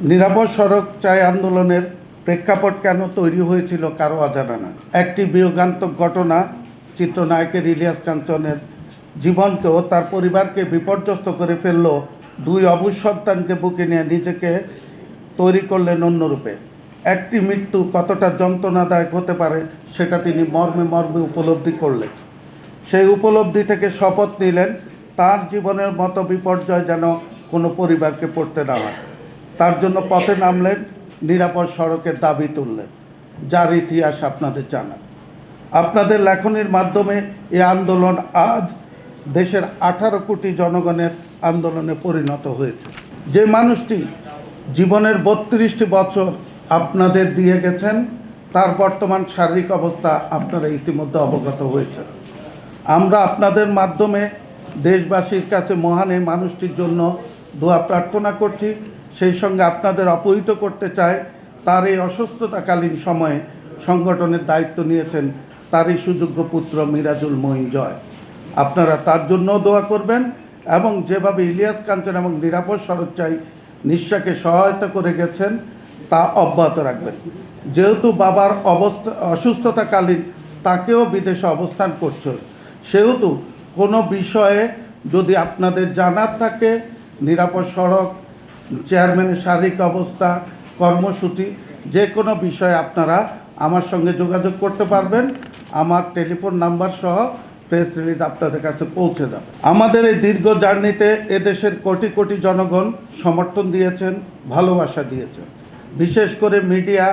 নিরাপদ সড়ক চাই আন্দোলনের প্রেক্ষাপট কেন তৈরি হয়েছিল কারও অজানা না? একটি বিয়োগান্তক ঘটনা, চিত্রনায়কের ইলিয়াস কাঞ্চনের জীবনকে ও তার পরিবারকে বিপর্যস্ত করে ফেলল। দুই অবুজ সন্তানকে বুকে নিয়ে নিজেকে তৈরি করলেন অন্যরূপে একটি মৃত্যু কতটা যন্ত্রণাদায়ক হতে পারে, সেটা তিনি মর্মে মর্মে উপলব্ধি করলেন। সেই উপলব্ধি থেকে শপথ নিলেন, তার জীবনের মতো বিপর্যয় যেন কোনো পরিবারকে পড়তে না হয়। তার জন্য পথে নামলেন, নিরাপদ সড়কের দাবি তুললেন। যার ইতিহাস আপনাদের জানা আপনাদের লেখনির মাধ্যমে এই আন্দোলন আজ দেশের আঠারো কোটি জনগণের আন্দোলনে পরিণত হয়েছে। যে মানুষটি জীবনের বত্রিশটি বছর আপনাদের দিয়ে গেছেন, তার বর্তমান শারীরিক অবস্থা আপনারা ইতিমধ্যে অবগত হয়েছেন। আমরা আপনাদের মাধ্যমে দেশবাসীর কাছে মহান এই মানুষটির জন্য দোয়া প্রার্থনা করছি। সেই সঙ্গে আপনাদের অপহিত করতে চায়, তার এই অসুস্থতাকালীন সময়ে সংগঠনের দায়িত্ব নিয়েছেন তারই সুযোগ্য পুত্র মিরাজুল মঈন জয়। আপনারা তার জন্য দোয়া করবেন এবং যেভাবে ইলিয়াস কাঞ্চন এবং নিরাপদ সড়ক চাই নিঃশ্বাকে সহায়তা করে গেছেন, তা অব্যাহত রাখবেন। যেহেতু বাবার অবস্থা, অসুস্থতাকালীন তাকেও বিদেশে অবস্থান করছে, সেহেতু কোনো বিষয়ে যদি আপনাদের জানার থাকে, নিরাপদ সড়ক চেয়ারম্যানের শারীরিক অবস্থা, কর্মসূচি, যে কোনো বিষয়ে আপনারা আমার সঙ্গে যোগাযোগ করতে পারবেন। আমার টেলিফোন নাম্বার সহ প্রেস রিলিজ আপনাদের কাছে পৌঁছে দেবে। আমাদের এই দীর্ঘ জার্নিতে এদেশের কোটি কোটি জনগণ সমর্থন দিয়েছেন, ভালোবাসা দিয়েছেন। বিশেষ করে মিডিয়া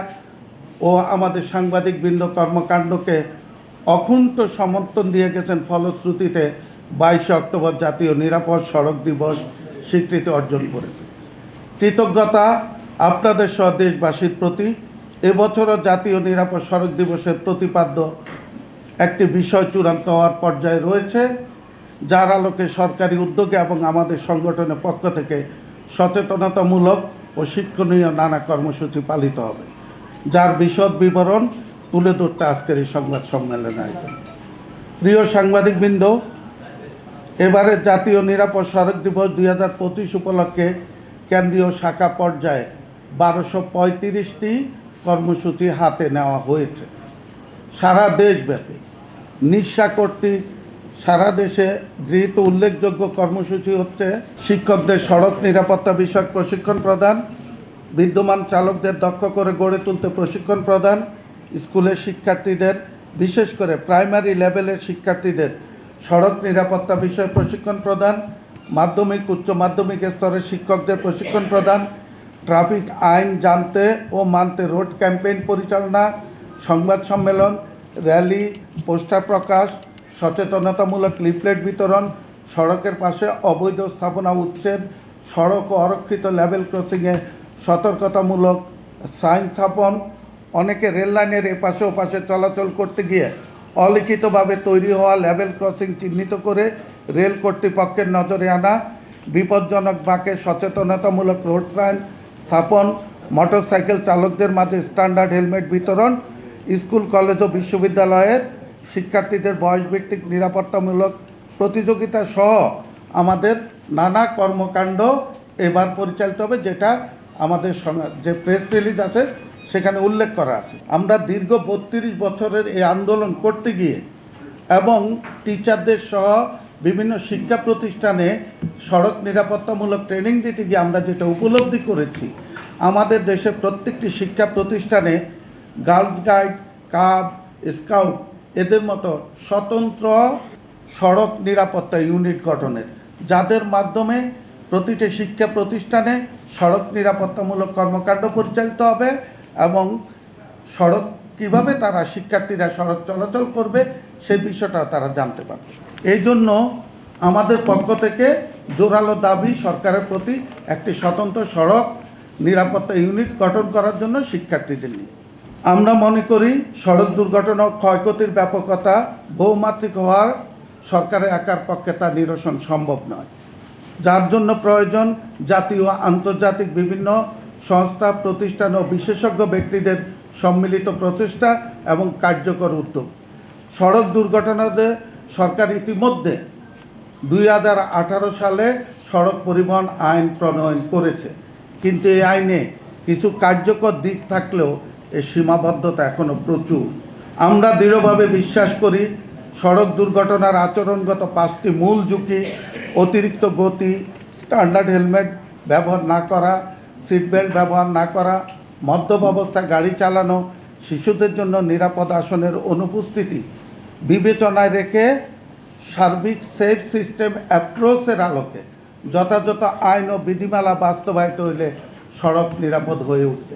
ও আমাদের সাংবাদিকবৃন্দ কর্মকাণ্ডকে অকুণ্ঠ সমর্থন দিয়ে গেছেন ফলশ্রুতিতে বাইশে অক্টোবর জাতীয় নিরাপদ সড়ক দিবস স্বীকৃতি অর্জন করেছে। কৃতজ্ঞতা আপনাদের সহ দেশবাসীর প্রতি। এবছরও জাতীয় নিরাপদ সড়ক দিবসের প্রতিপাদ্য একটি বিষয় চূড়ান্ত হওয়ার পর্যায়ে রয়েছে, যার আলোকে সরকারি উদ্যোগে এবং আমাদের সংগঠনের পক্ষ থেকে সচেতনতামূলক ও শিক্ষণীয় নানা কর্মসূচি পালিত হবে, যার বিশদ বিবরণ তুলে ধরতে আজকের এই সংবাদ সম্মেলনে আয়োজন। প্রিয় সাংবাদিকবৃন্দ এবারে জাতীয় নিরাপদ সড়ক দিবস দুই হাজার পঁচিশ উপলক্ষে কেন্দ্রীয় শাখা পর্যায়ে বারোশো পঁয়ত্রিশটি কর্মসূচি হাতে নেওয়া হয়েছে। সারা দেশব্যাপী নিঃশা কর্তৃক সারা দেশে গৃহীত উল্লেখযোগ্য কর্মসূচি হচ্ছে শিক্ষকদের সড়ক নিরাপত্তা বিষয়ক প্রশিক্ষণ প্রদান, বিদ্যমান চালকদের দক্ষ করে গড়ে তুলতে প্রশিক্ষণ প্রদান, স্কুলের শিক্ষার্থীদের, বিশেষ করে প্রাইমারি লেভেলের শিক্ষার্থীদের সড়ক নিরাপত্তা বিষয়ে প্রশিক্ষণ প্রদান মাধ্যমিক, উচ্চ মাধ্যমিক স্তরে শিক্ষকদের প্রশিক্ষণ প্রদান, ট্রাফিক আইন জানতে ও মানতে রোড ক্যাম্পেইন পরিচালনা, সংবাদ সম্মেলন, র্যালি, পোস্টার প্রকাশ, সচেতনতামূলক লিফলেট বিতরণ, সড়কের পাশে অবৈধ স্থাপনা উচ্ছেদ, সড়ক ও অরক্ষিত লেভেল ক্রসিংয়ে সতর্কতামূলক সাইন স্থাপন, অনেকে রেল লাইনের এপাশে ওপাশে চলাচল করতে গিয়ে অলিখিতভাবে তৈরি হওয়া লেভেল ক্রসিং চিহ্নিত করে রেল কর্তৃপক্ষের নজরে আনা বিপজ্জনক বাঁকে সচেতনতামূলক রোড সাইন স্থাপন, মোটরসাইকেল চালকদের মাঝে স্ট্যান্ডার্ড হেলমেট বিতরণ, স্কুল, কলেজ ও বিশ্ববিদ্যালয়ের শিক্ষার্থীদের বয়সভিত্তিক নিরাপত্তামূলক প্রতিযোগিতা সহ আমাদের নানা কর্মকাণ্ড এবার পরিচালিত হবে, যেটা আমাদের যে প্রেস রিলিজ আছে, সেখানে উল্লেখ করা আছে। আমরা দীর্ঘ বত্রিশ বছরের এই আন্দোলন করতে গিয়ে এবং টিচারদের সহ বিভিন্ন শিক্ষা প্রতিষ্ঠানে সড়ক নিরাপত্তামূলক ট্রেনিং দিতে গিয়ে আমরা যেটা উপলব্ধি করেছি, আমাদের দেশের প্রত্যেকটি শিক্ষা প্রতিষ্ঠানে গার্লস গাইড কাব স্কাউট এদের মতো স্বতন্ত্র সড়ক নিরাপত্তা ইউনিট গঠনের, যাদের মাধ্যমে প্রতিটি শিক্ষা প্রতিষ্ঠানে সড়ক নিরাপত্তামূলক কর্মকাণ্ড পরিচালিত হবে এবং সড়ক, কীভাবে তারা শিক্ষার্থীরা সড়ক চলাচল করবে সেই বিষয়টা তারা জানতে পারবে। এই জন্য আমাদের পক্ষ থেকে জোরালো দাবি সরকারের প্রতি একটি স্বতন্ত্র সড়ক নিরাপত্তা ইউনিট গঠন করার জন্য শিক্ষার্থীদের নিয়ে। আমরা মনে করি সড়ক দুর্ঘটনা ক্ষয়ক্ষতির ব্যাপকতা বহুমাত্রিক হওয়ার সরকারের একার পক্ষে তা নিরসন সম্ভব নয়। যার জন্য প্রয়োজন জাতীয় আন্তর্জাতিক বিভিন্ন সংস্থা, প্রতিষ্ঠান ও বিশেষজ্ঞ ব্যক্তিদের সম্মিলিত প্রচেষ্টা এবং কার্যকর উদ্যোগ। সড়ক দুর্ঘটনাতে সরকার ইতিমধ্যে দুই হাজার আঠারো সালে সড়ক পরিবহন আইন প্রণয়ন করেছে। কিন্তু এই আইনে কিছু কার্যকর দিক থাকলেও এর সীমাবদ্ধতা এখনও প্রচুর। আমরা দৃঢ়ভাবে বিশ্বাস করি, সড়ক দুর্ঘটনার আচরণগত পাঁচটি মূল ঝুঁকি, অতিরিক্ত গতি, স্ট্যান্ডার্ড হেলমেট ব্যবহার না করা, সিট বেল্ট ব্যবহার না করা মদ্যপ অবস্থায় গাড়ি চালানো, শিশুদের জন্য নিরাপদ আসনের অনুপস্থিতি বিবেচনায় রেখে সার্বিক সেফ সিস্টেম অ্যাপ্রোচের আলোকে যথাযথ আইন ও বিধিমালা বাস্তবায়িত হইলে সড়ক নিরাপদ হয়ে উঠবে।